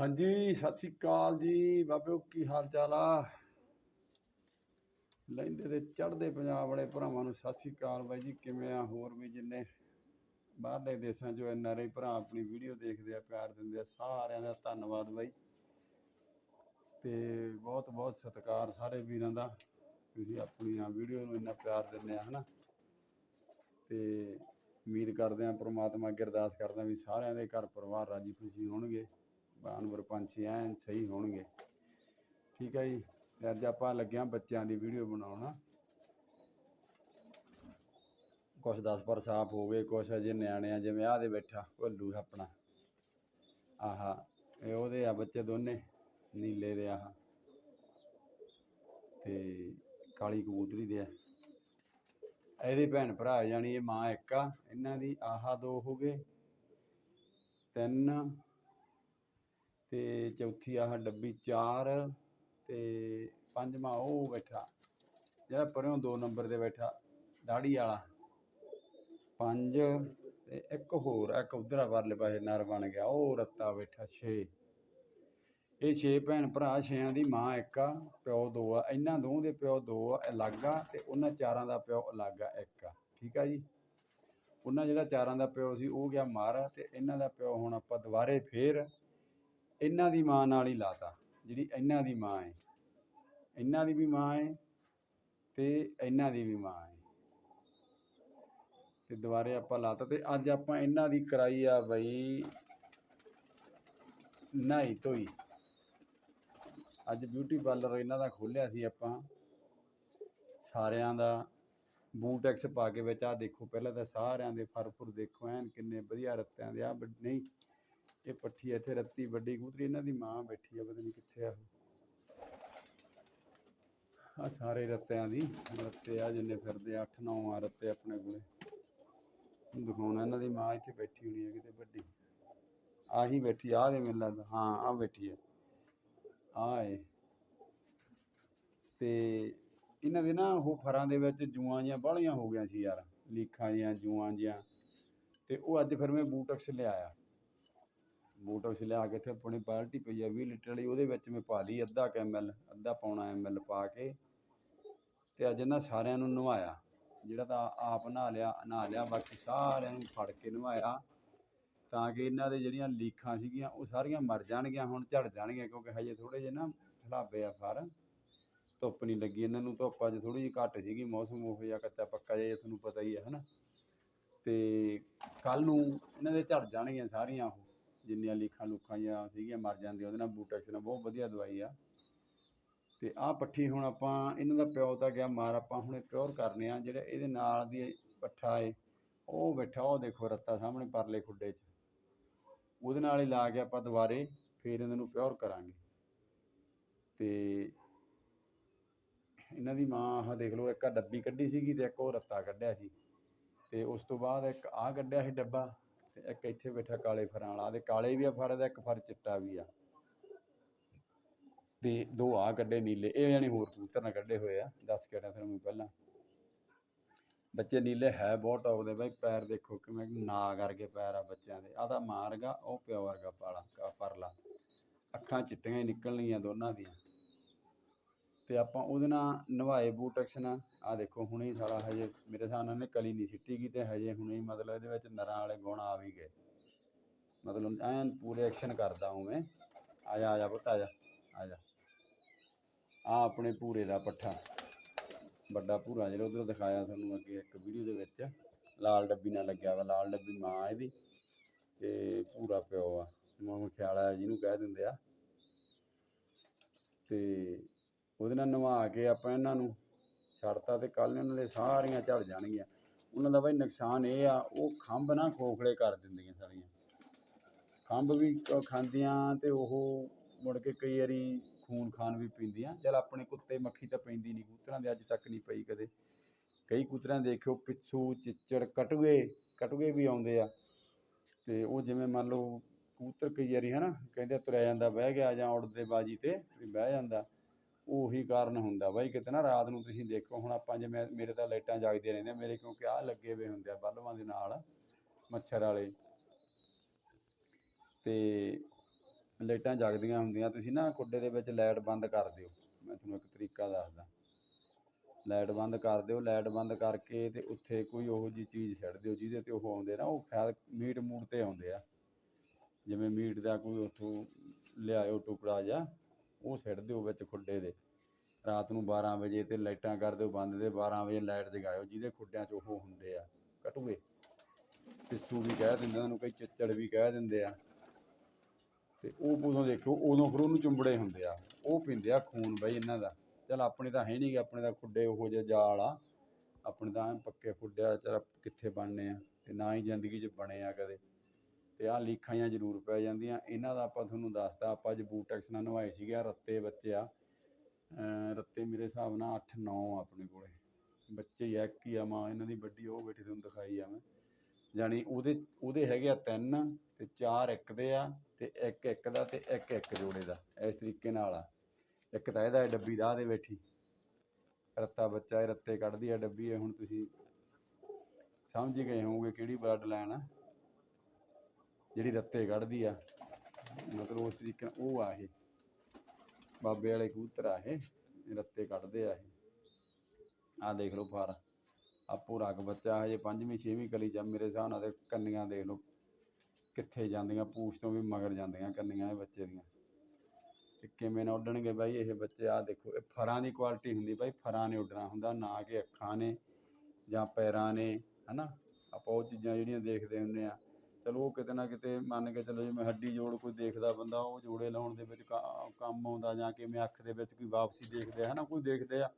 ਹਾਂਜੀ, ਸਤਿ ਸ੍ਰੀ ਅਕਾਲ ਜੀ। ਬਾਬਿਓ ਕੀ ਹਾਲ ਚਾਲ ਆ? ਲੈਂਦੇ ਤੇ ਚੜ੍ਹਦੇ ਪੰਜਾਬ ਵਾਲੇ ਭਰਾਵਾਂ ਨੂੰ ਸਤਿ ਸ੍ਰੀ ਅਕਾਲ ਬਾਈ ਜੀ, ਕਿਵੇਂ ਆ? ਹੋਰ ਵੀ ਜਿੰਨੇ ਬਾਹਰਲੇ ਦੇਸ਼ਾਂ 'ਚੋਂ ਐਨ ਆਰ ਭਰਾ, ਆਪਣੀ ਵੀਡੀਓ ਦੇਖਦੇ ਆ, ਪਿਆਰ ਦਿੰਦੇ ਆ, ਸਾਰਿਆਂ ਦਾ ਧੰਨਵਾਦ ਬਾਈ। ਤੇ ਬਹੁਤ ਬਹੁਤ ਸਤਿਕਾਰ ਸਾਰੇ ਵੀਰਾਂ ਦਾ। ਤੁਸੀਂ ਆਪਣੀਆਂ ਵੀਡੀਓ ਨੂੰ ਇੰਨਾ ਪਿਆਰ ਦਿੰਦੇ ਆ, ਹਨਾ? ਤੇ ਉਮੀਦ ਕਰਦੇ ਆ, ਪ੍ਰਮਾਤਮਾ ਅੱਗੇ ਅਰਦਾਸ ਕਰਦੇ ਆ ਵੀ ਸਾਰਿਆਂ ਦੇ ਘਰ ਪਰਿਵਾਰ ਰਾਜੀ ਖੁਸ਼ੀ ਹੋਣਗੇ। ਜਾਨਵਰ ਪੰਛੀ ਐਨ ਸਹੀ ਹੋਣਗੇ। ਠੀਕ ਹੈ ਜੀ ਅੱਜ ਆਪਾਂ ਲੱਗਿਆ ਬੱਚਿਆਂ ਦੀ ਵੀਡੀਓ ਬਣਾਉਣਾ। ਕੁਛ 10 ਪਰ ਸਾਫ਼ ਹੋ ਗਏ, ਕੁਛ ਅਜੇ ਨਿਆਣੇ ਆ, ਜਿਵੇਂ ਆਹ ਦੇ ਬੈਠਾ, ਭੱਲੂ ਆਪਣਾ। ਆਹਾ, ਇਹ ਉਹਦੇ ਆ ਬੱਚੇ ਦੋਨੇ, ਨੀਲੇ ਦੇ ਆਹ। ਤੇ ਕਾਲੀ ਕਬੂਤਰੀ ਦੇ ਆ। ਇਹਦੇ ਭੈਣ ਭਰਾ ਜਾਣੀ ਇਹ ਮਾਂ ਇੱਕ ਆ, ਇਹਨਾਂ ਦੀ ਆਹਾ ਦੋ ਹੋ ਗਏ। ਤਿੰਨ ਤੇ ਚੌਥੀ ਆਹ ਡੱਬੀ ਚਾਰ ਤੇ ਪੰਜਵਾਂ ਉਹ ਬੈਠਾ, ਜਿਹੜਾ ਪਰਿਓਂ ਦੋ ਨੰਬਰ ਤੇ ਬੈਠਾ, ਦਾੜੀ ਵਾਲਾ। ਪੰਜ ਤੇ ਇੱਕ ਹੋਰ, ਇੱਕ ਉਧਰ ਆ ਪਰਲੇ ਪਾਸੇ, ਨਰ ਬਣ ਗਿਆ, ਉਹ ਰੱਤਾ ਬੈਠਾ 6 ਇਹ 6 ਭੈਣ ਭਰਾ, ਛਿਆਂ ਦੀ ਮਾਂ ਇੱਕ ਆ, ਪਿਓ ਦੋ ਆ, ਇਹਨਾਂ ਦੋਵਾਂ ਦੇ ਪਿਓ ਦੋ ਆ, ਅਲੱਗ ਆ ਤੇ ਉਹਨਾਂ ਚਾਰਾਂ ਦਾ ਪਿਓ ਅਲੱਗ ਆ, ਇੱਕ ਆ। ਠੀਕ ਆ ਜੀ? ਉਹਨਾਂ ਜਿਹੜਾ ਚਾਰਾਂ ਦਾ ਪਿਓ ਸੀ, ਉਹ ਗਿਆ ਮਰ ਤੇ ਇਹਨਾਂ ਦਾ ਪਿਓ ਹੁਣ ਆਪਾਂ ਦੁਬਾਰੇ ਫੇਰ ਇਹਨਾਂ ਦੀ ਮਾਂ ਨਾਲ ਹੀ ਲਾਤਾ, ਜਿਹੜੀ ਇਹਨਾਂ ਦੀ ਮਾਂ ਹੈ ਇਹਨਾਂ ਦੀ ਵੀ ਮਾਂ ਹੈ ਤੇ ਇਹਨਾਂ ਦੀ ਵੀ ਮਾਂ ਹੈ ਤੇ ਦੁਬਾਰੇ ਆਪਾਂ ਲਾਤਾ ਤੇ ਅੱਜ ਆਪਾਂ ਇਹਨਾਂ ਦੀ ਕਰਾਈ ਆ ਬਈ ਨਹਾਈ ਧੋਈ। ਅੱਜ ਬਿਊਟੀ ਪਾਰਲਰ ਇਹਨਾਂ ਦਾ ਖੋਲਿਆ ਸੀ ਆਪਾਂ। ਸਾਰਿਆਂ ਦਾ ਬੂਟ ਐਕਸ ਪਾ ਕੇ ਵਿੱਚ ਆ ਦੇਖੋ, ਪਹਿਲਾਂ ਤਾਂ ਸਾਰਿਆਂ ਦੇ ਫਰ ਫੁਰ ਦੇਖੋ, ਐਨ ਕਿੰਨੇ ਵਧੀਆ ਰੱਤਿਆਂ ਦੇ ਆ ਨਹੀਂ ਇਹ ਪੱਠੀ ਇੱਥੇ ਰੱਤੀ ਵੱਡੀ ਕਬੂਤਰੀ, ਇਹਨਾਂ ਦੀ ਮਾਂ ਬੈਠੀ ਆ, ਪਤਾ ਨਹੀਂ ਕਿੱਥੇ ਆ ਆ ਸਾਰੇ ਰੱਤਿਆਂ ਦੀ ਰੱਤੇ ਆ, ਜਿੰਨੇ ਫਿਰਦੇ 8 9 ਆ ਰੱਤੇ ਆਪਣੇ ਕੋਲੇ। ਦਿਖਾਉਣਾ, ਇਹਨਾਂ ਦੀ ਮਾਂ ਇੱਥੇ ਬੈਠੀ ਹੋਣੀ ਹੈ ਕਿਤੇ ਵੱਡੀ। ਆਹੀ ਬੈਠੀ ਆ ਦੇ ਮੈਨੂੰ ਲੱਗਦਾ, ਹਾਂ ਆ ਬੈਠੀ ਹੈ ਆ। ਏ ਤੇ ਇਹਨਾਂ ਦੇ ਨਾ ਉਹ ਫਰਾਂ ਦੇ ਵਿੱਚ ਜੂਆਂ ਜੀਆਂ ਬਾਹਲੀਆਂ ਹੋ ਗਈਆਂ ਸੀ ਯਾਰ, ਲੀਖਾਂ ਜੀਆਂ ਜੂਆਂ ਜੀਆਂ ਤੇ ਉਹ ਅੱਜ ਫਿਰ ਮੈਂ ਬੂਟਕਸ ਲਿਆਇਆ। ਬੂਟਕਸ ਲਿਆ ਕੇ ਇੱਥੇ ਆਪਣੀ ਬਾਲਟੀ ਪਈ ਆ 20 ਲੀਟਰ ਵਾਲੀ, ਉਹਦੇ ਵਿੱਚ ਮੈਂ ਪਾ ਲਈ ਅੱਧਾ ਐਮਐਲ ਅੱਧਾ ਪੌਣਾ ਐਮਐਲ ਪਾ ਕੇ ਤੇ ਅੱਜ ਇਹਨਾਂ ਸਾਰਿਆਂ ਨੂੰ ਨਵਾਇਆ, ਜਿਹੜਾ ਤਾਂ ਆਪ ਨਹਾ ਲਿਆ ਨਹਾ ਲਿਆ, ਬਾਕੀ ਸਾਰਿਆਂ ਨੂੰ ਫੜ ਕੇ ਨਵਾਇਆ ਤਾਂ ਕਿ ਇਹਨਾਂ ਦੇ ਜਿਹੜੀਆਂ ਲੀਖਾਂ ਸੀਗੀਆਂ, ਉਹ ਸਾਰੀਆਂ ਮਰ ਜਾਣਗੀਆਂ, ਹੁਣ ਝੜ ਜਾਣਗੀਆਂ, ਕਿਉਂਕਿ ਹਜੇ ਥੋੜੇ ਜਿਹੇ ਨਾ ਖਲਾਬੇ ਆ ਫਰ ਧੁੱਪ ਨਹੀਂ ਲੱਗੀ, ਇਹਨਾਂ ਨੂੰ ਧੁੱਪ ਅੱਜ ਥੋੜੀ ਜਿਹੀ ਘੱਟ ਸੀਗੀ, ਮੌਸਮ ਉਹ ਜਿਹਾ ਕੱਚਾ ਪੱਕਾ ਜਿਹਾ ਤੁਹਾਨੂੰ ਪਤਾ ਹੀ ਹੈ ਹਨਾ? ਤੇ ਕੱਲ ਨੂੰ ਇਹਨਾਂ ਦੇ ਝੜ ਜਾਣਗੀਆਂ ਸਾਰੀਆਂ ਉਹ ਜਿੰਨੀਆਂ ਲੀਖਾਂ ਲੂਖਾਂ ਜਾਂ ਸੀਗੀਆਂ ਮਰ ਜਾਂਦੀਆਂ, ਉਹਦੇ ਨਾਲ ਬੂਟੈਕਸ ਨਾਲ ਬਹੁਤ ਵਧੀਆ ਦਵਾਈ ਆ। ਤੇ ਆਹ ਪੱਠੀ ਹੁਣ ਆਪਾਂ, ਇਹਨਾਂ ਦਾ ਪਿਓ ਤਾਂ ਗਿਆ ਮਾਰ, ਆਪਾਂ ਹੁਣ ਪਿਓਰ ਕਰਨੇ ਆ, ਜਿਹੜਾ ਇਹਦੇ ਨਾਲ ਦੀ ਪੱਠਾ ਏ, ਉਹ ਬੈਠਾ, ਉਹ ਦੇਖੋ ਰੱਤਾ ਸਾਹਮਣੇ ਪਰਲੇ ਖੁੱਡੇ 'ਚ। ਉਹਦੇ ਨਾਲ ਹੀ ਲਾ ਕੇ ਆਪਾਂ ਦੁਬਾਰੇ ਫੇਰ ਇਹਨਾਂ ਨੂੰ ਪਿਓਰ ਕਰਾਂਗੇ। ਤੇ ਇਹਨਾਂ ਦੀ ਮਾਂ ਆਹ ਦੇਖ ਲਓ, ਇੱਕ ਆ ਡੱਬੀ ਕੱਢੀ ਸੀਗੀ ਤੇ ਇੱਕ ਉਹ ਰੱਤਾ ਕੱਢਿਆ ਸੀ। ਤੇ ਉਸ ਤੋਂ ਬਾਅਦ ਇੱਕ ਆਹ ਕੱਢਿਆ ਸੀ ਡੱਬਾ ਇੱਕ ਇੱਥੇ ਬੈਠਾ ਕਾਲੇ ਫਰਾਂ ਵਾਲਾ, ਤੇ ਕਾਲੇ ਵੀ ਆ ਫਰ ਦਾ ਇੱਕ ਫਰ ਚਿੱਟਾ ਵੀ ਆ। ਤੇ ਦੋ ਆ ਕੱਢੇ ਨੀਲੇ, ਇਹ ਜਾਨੀ ਹੋਰ ਕਬੂਤਰ ਨਾਲ ਕੱਢੇ ਹੋਏ ਆ, ਦੱਸ ਕੇ ਹਟਿਆ ਮੈਂ ਪਹਿਲਾਂ। ਬੱਚੇ ਨੀਲੇ ਹੈ ਬਹੁਤ ਟੌਪ ਦੇ ਬਾਈ, ਪੈਰ ਦੇਖੋ ਕਿਵੇਂ ਨਾ ਕਰਕੇ ਪੈਰ ਆ ਬੱਚਿਆਂ ਦੇ। ਆਹ ਤਾਂ ਮਾਰਗਾ, ਉਹ ਪਿਓ ਵਰਗਾ ਪਾਲਾ ਪਰਲਾ। ਅੱਖਾਂ ਚਿੱਟੀਆਂ ਹੀ ਨਿਕਲਣੀਆਂ ਦੋਨਾਂ ਦੀਆਂ। ਤੇ ਆਪਾਂ ਉਹਦੇ ਨਾਲ ਨਵਾਏ ਬੂਟਕਸ ਨਾਲ ਆ ਦੇਖੋ, ਹੁਣੇ ਹੀ ਸਾਲਾ ਹਜੇ ਮੇਰੇ ਹਿਸਾਬ ਨਾਲ ਨੇ ਕਲੀ ਨਹੀਂ ਸਿੱਟੀ ਗਈ ਤੇ ਹਜੇ ਹੁਣੇ ਮਤਲਬ ਇਹਦੇ ਵਿੱਚ ਨਰਾਂ ਵਾਲੇ ਗੁਣ ਆ ਵੀ ਗਏ। ਮਤਲਬ ਐਨ ਪੂਰੇ ਐਕਸ਼ਨ ਕਰਦਾ ਉਵੇਂ ਆ ਜਾ ਆ ਜਾ ਪੁੱਤ, ਆ ਜਾ ਆ ਜਾ। ਆ ਆਪਣੇ ਪੂਰੇ ਦਾ ਪੱਠਾ। ਵੱਡਾ ਭੂਰਾ ਜਿਹੜਾ ਉਧਰ ਦਿਖਾਇਆ ਤੁਹਾਨੂੰ ਅੱਗੇ ਇੱਕ ਵੀਡੀਓ ਦੇ ਵਿੱਚ। ਲਾਲ ਡੱਬੀ ਨਾਲ ਲੱਗਿਆ ਵਾ, ਲਾਲ ਡੱਬੀ ਮਾਂ ਇਹਦੀ। ਤੇ ਪੂਰਾ ਪਿਓ ਆ। ਮਾਂ ਖਿਆਲਾ ਜਿਹਨੂੰ ਕਹਿ ਦਿੰਦੇ ਆ। ਤੇ ਉਹਦੇ ਨਾਲ ਨਵਾ ਕੇ ਆਪਾਂ ਇਹਨਾਂ ਨੂੰ ਛੱਡਤਾ ਤੇ ਕੱਲ ਇਹਨਾਂ ਦੇ ਸਾਰੀਆਂ ਝੜ ਜਾਣਗੀਆਂ। ਉਹਨਾਂ ਦਾ ਬਈ ਨੁਕਸਾਨ ਇਹ ਆ, ਉਹ ਖੰਭ ਨਾ ਖੋਖਲੇ ਕਰ ਦਿੰਦੀਆਂ ਸਾਰੀਆਂ। ਖੰਭ ਵੀ ਖਾਂਦੀਆਂ ਤੇ ਉਹ ਮੁੜ ਕੇ ਕਈ ਵਾਰੀ ਖੂਨ ਖਾਨ ਵੀ ਪੀਂਦੀਆਂ। ਚਲ ਆਪਣੇ ਕੁੱਤੇ ਮੱਖੀ ਤਾਂ ਪੈਂਦੀ ਨਹੀਂ ਕੂਤਰਾਂ ਦੇ ਅੱਜ ਤੱਕ ਨਹੀਂ ਪਈ ਕਦੇ। ਕਈ ਕਬੂਤਰਾਂ ਦੇਖਿਓ ਪਿੱਛੂ ਚਿੱਚੜ ਕਟੂਏ ਕਟੂਏ ਵੀ ਆਉਂਦੇ ਆ। ਤੇ ਉਹ ਜਿਵੇਂ ਮੰਨ ਲਓ ਕੂਤਰ ਕਈ ਵਾਰੀ ਹਨਾ, ਕਹਿੰਦੇ ਤੁਰਿਆ ਜਾਂਦਾ, ਬਹਿ ਗਿਆ ਜਾਂ ਉੜਦੇ ਬਾਜੀ ਤੇ ਵੀ ਬਹਿ ਜਾਂਦਾ। ਉਹੀ ਕਾਰਨ ਹੁੰਦਾ ਬਾਈ, ਕਿਤੇ ਨਾ ਰਾਤ ਨੂੰ ਤੁਸੀਂ ਦੇਖੋ, ਹੁਣ ਆਪਾਂ ਜਿਵੇਂ ਮੇਰੇ ਤਾਂ ਲਾਈਟਾਂ ਜਗਦੀਆਂ ਰਹਿੰਦੀਆਂ ਮੇਰੇ ਕਿਉਂਕਿ ਆਹ ਲੱਗੇ ਹੋਏ ਹੁੰਦੇ ਆ ਬਲਬਾਂ ਦੇ ਨਾਲ, ਮੱਛਰ ਵਾਲੇ। ਤੇ ਲਾਈਟਾਂ ਜਗਦੀਆਂ ਹੁੰਦੀਆਂ, ਤੁਸੀਂ ਨਾ ਕੁੱਡੇ ਦੇ ਵਿੱਚ ਲਾਈਟ ਬੰਦ ਕਰ ਦਿਓ। ਮੈਂ ਤੁਹਾਨੂੰ ਇੱਕ ਤਰੀਕਾ ਦੱਸਦਾ। ਲਾਈਟ ਬੰਦ ਕਰ ਦਿਓ, ਲਾਈਟ ਬੰਦ ਕਰਕੇ ਤੇ ਉੱਥੇ ਕੋਈ ਉਹੋ ਜਿਹੀ ਚੀਜ਼ ਛੱਡ ਦਿਓ, ਜਿਹਦੇ ਤੇ ਉਹ ਆਉਂਦੇ ਨਾ, ਉਹ ਫੈਲ ਮੀਟ ਮੂਟ ਤੇ ਆਉਂਦੇ ਆ। ਜਿਵੇਂ ਮੀਟ ਦਾ ਕੋਈ ਉੱਥੋਂ ਲਿਆਇਓ ਟੁਕੜਾ ਜਿਹਾ ਉਹ ਸਿੱਟ ਦਿਓ ਵਿੱਚ ਖੁੱਡੇ ਦੇ। ਰਾਤ ਨੂੰ 12 ਵਜੇ ਤੇ ਲਾਈਟਾਂ ਕਰ ਦਿਓ ਬੰਦ ਤੇ 12 ਵਜੇ ਲਾਈਟ ਜਗਾਇਓ, ਜਿਹਦੇ ਖੁੱਡਿਆਂ 'ਚ ਉਹ ਹੁੰਦੇ ਆ ਕਟੂਏ ਪਿੱਸੂ ਵੀ ਕਹਿ ਦਿੰਦੇ ਉਹਨੂੰ, ਕਈ ਚਿੱਚੜ ਵੀ ਕਹਿ ਦਿੰਦੇ ਆ। ਤੇ ਉਹ ਉਦੋਂ ਦੇਖੋ ਉਦੋਂ ਫਿਰ ਉਹਨੂੰ ਚੁੰਬੜੇ ਹੁੰਦੇ ਆ। ਉਹ ਪੀਂਦੇ ਆ ਖੂਨ ਬਈ ਇਹਨਾਂ ਦਾ। ਚਲ ਆਪਣੇ ਤਾਂ ਹੈ ਨਹੀਂ ਆਪਣੇ ਤਾਂ ਖੁੱਡੇ ਉਹੋ ਜਿਹੇ ਜਾਲ ਆ। ਆਪਣੇ ਤਾਂ ਪੱਕੇ ਖੁੱਡੇ ਆ, ਚਲ ਕਿੱਥੇ ਬਣਨੇ ਆ? ਤੇ ਨਾ ਹੀ ਜ਼ਿੰਦਗੀ 'ਚ ਬਣੇ ਆ ਕਦੇ। ਤੇ ਆਹ ਲੀਖਾਂ ਜਾਂ ਜ਼ਰੂਰ ਪੈ ਜਾਂਦੀਆਂ। ਇਹਨਾਂ ਦਾ ਆਪਾਂ ਤੁਹਾਨੂੰ ਦੱਸਦਾ ਆਪਾਂ ਅੱਜ ਬੂਟੈਕਸ ਨਾਲ ਨਵਾਏ ਸੀਗੇ, ਆਹ ਰੱਤੇ ਬੱਚੇ ਆ। ਅਮ ਰੱਤੇ ਮੇਰੇ ਹਿਸਾਬ ਨਾਲ 8 9 ਆਪਣੇ ਕੋਲੇ। ਬੱਚੇ ਹੀ ਆ, ਇੱਕ ਹੀ ਆ ਮਾਂ, ਇਹਨਾਂ ਦੀ ਵੱਡੀ, ਉਹ ਬੈਠੀ ਤੁਹਾਨੂੰ ਦਿਖਾਈ ਆ ਮੈਂ। ਜਾਣੀ ਉਹਦੇ ਉਹਦੇ ਹੈਗੇ ਆ ਤਿੰਨ ਤੇ ਚਾਰ ਇੱਕ ਦੇ ਆ ਤੇ ਇੱਕ ਇੱਕ ਦਾ ਤੇ ਇੱਕ ਇੱਕ ਜੋੜੇ ਦਾ, ਇਸ ਤਰੀਕੇ ਨਾਲ ਆ। ਇੱਕ ਤਾਂ ਇਹਦਾ ਹੈ ਡੱਬੀ ਦਾ ਦੇ ਬੈਠੀ। ਰੱਤਾ ਬੱਚਾ, ਇਹ ਰੱਤੇ ਕੱਢਦੀ ਆ ਡੱਬੀ, ਇਹ ਹੁਣ ਤੁਸੀਂ ਸਮਝ ਹੀ ਗਏ ਹੋਵੋਗੇ ਕਿਹੜੀ ਬਲੱਡ ਲਾਈਨ ਆ। ਜਿਹੜੀ ਰੱਤੇ ਕੱਢਦੀ ਆ, ਮਤਲਬ ਉਸ ਤਰੀਕੇ ਨਾਲ ਉਹ ਆ ਇਹ। ਬਾਬੇ ਵਾਲੇ ਕਬੂਤਰ ਆ ਇਹ ਰੱਤੇ ਕੱਢਦੇ ਆ ਇਹ। ਆਹ ਦੇਖ ਲਓ ਫਾਰ ਆਪੋ ਰਗ ਬੱਚਾ ਹਜੇ ਪੰਜਵੀਂ, ਛੇਵੀਂ ਕਲੀ ਜਾਂ ਮੇਰੇ ਹਿਸਾਬ ਨਾਲ ਤੇ ਕੰਨੀਆਂ ਦੇਖ ਲਓ ਕਿੱਥੇ ਜਾਂਦੀਆਂ, ਪੂਛ ਤੋਂ ਵੀ ਮਗਰ ਜਾਂਦੀਆਂ ਕੰਨੀਆਂ ਇਹ ਬੱਚੇ ਦੀਆਂ। ਤੇ ਕਿਵੇਂ ਨਾ ਉੱਡਣਗੇ ਬਾਈ ਇਹ ਬੱਚੇ ਆ ਦੇਖੋ, ਇਹ ਫਰਾਂ ਦੀ ਕੁਆਲਿਟੀ ਹੁੰਦੀ ਬਾਈ, ਫਰਾਂ ਨੇ ਉੱਡਣਾ ਹੁੰਦਾ, ਨਾ ਕਿ ਅੱਖਾਂ ਨੇ ਜਾਂ ਪੈਰਾਂ ਨੇ, ਹਨਾ? ਆਪਾਂ ਉਹ ਚੀਜ਼ਾਂ ਜਿਹੜੀਆਂ ਦੇਖਦੇ ਹੁੰਦੇ ਆ ਚਲੋ ਉਹ ਕਿਤੇ ਨਾ ਕਿਤੇ ਮੰਨ ਕੇ ਚਲੋ ਜਿਵੇਂ ਹੱਡੀ ਜੋੜ ਕੋਈ ਦੇਖਦਾ ਬੰਦਾ, ਉਹ ਜੋੜੇ ਲਾਉਣ ਦੇ ਵਿੱਚ ਕਾ- ਕੰਮ ਆਉਂਦਾ ਜਾਂ ਕਿਵੇਂ ਅੱਖ ਦੇ ਵਿੱਚ ਕੋਈ ਵਾਪਸੀ ਦੇਖਦੇ ਆ, ਹਨਾ, ਕੋਈ ਦੇਖਦੇ ਆ।